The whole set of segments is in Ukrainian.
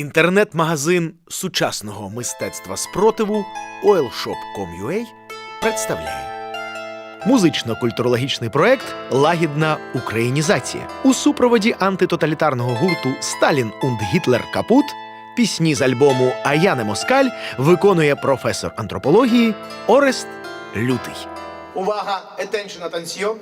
Інтернет-магазин сучасного мистецтва спротиву oilshop.com.ua представляє музично-культурологічний проект Лагідна українізація у супроводі антитоталітарного гурту Сталін und Гітлер Капут. Пісні з альбому А я не москаль виконує професор антропології Орест Лютий. Увага, attention, attention.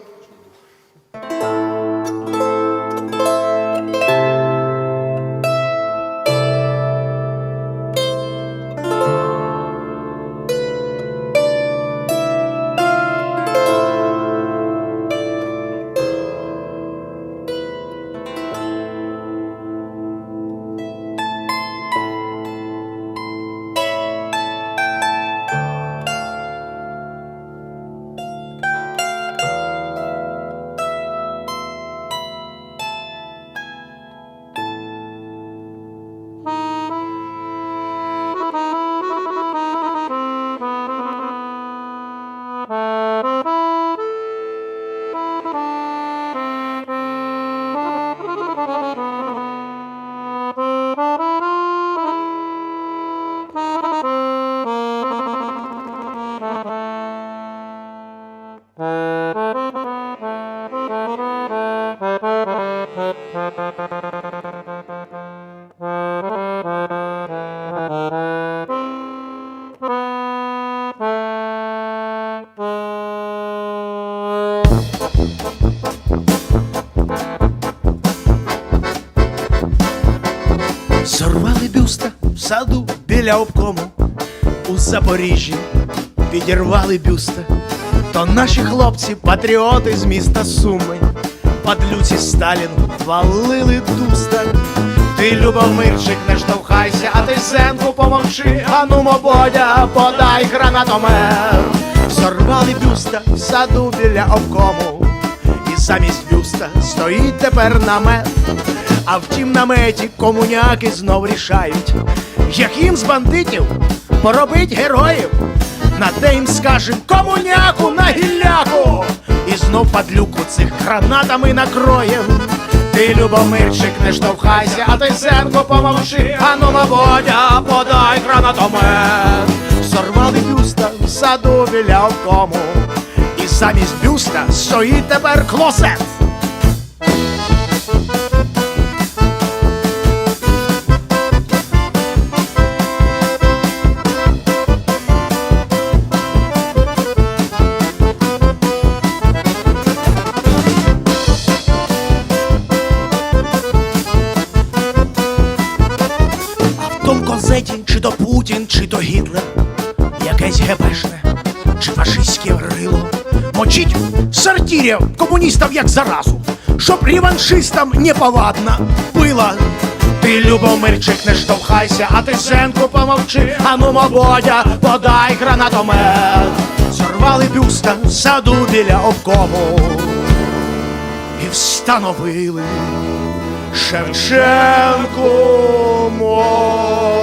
Саду біля обкому у Запоріжжі, підірвали бюста. То наші хлопці, патріоти з міста Суми, падлюці Сталіну валили дуста. Ти, Любомирчик, не штовхайся, а ти Сенку помовчи, Анумо Бодя, подай гранатомер. Зорвали бюста в саду біля обкому, і замість бюста стоїть тепер намет. А в тім наметі комуняки знов рішають, з бандитів поробить героїв. На те їм скажем комуняку на гілляку, і знов падлюку цих гранатами накроєм. Ти, Любомирчик, не штовхайся, а ти Сенко помовчи, Ану, Маводя, подай гранатомет. Сорвали бюста в саду біля обкому, і замість бюста стоїть тепер клосет. В чи то Путін, чи то Гітлер, якесь гепешне, чи фашистське рило. Мочить сортиря комуністам як заразу, щоб реваншистам неповадно было. Ти, Любомирчик, не штовхайся, а ти Сенку помовчи, Ану, Мободя, подай гранатомет. Зорвали бюста в саду біля обкому і встановили Шевченко монумент.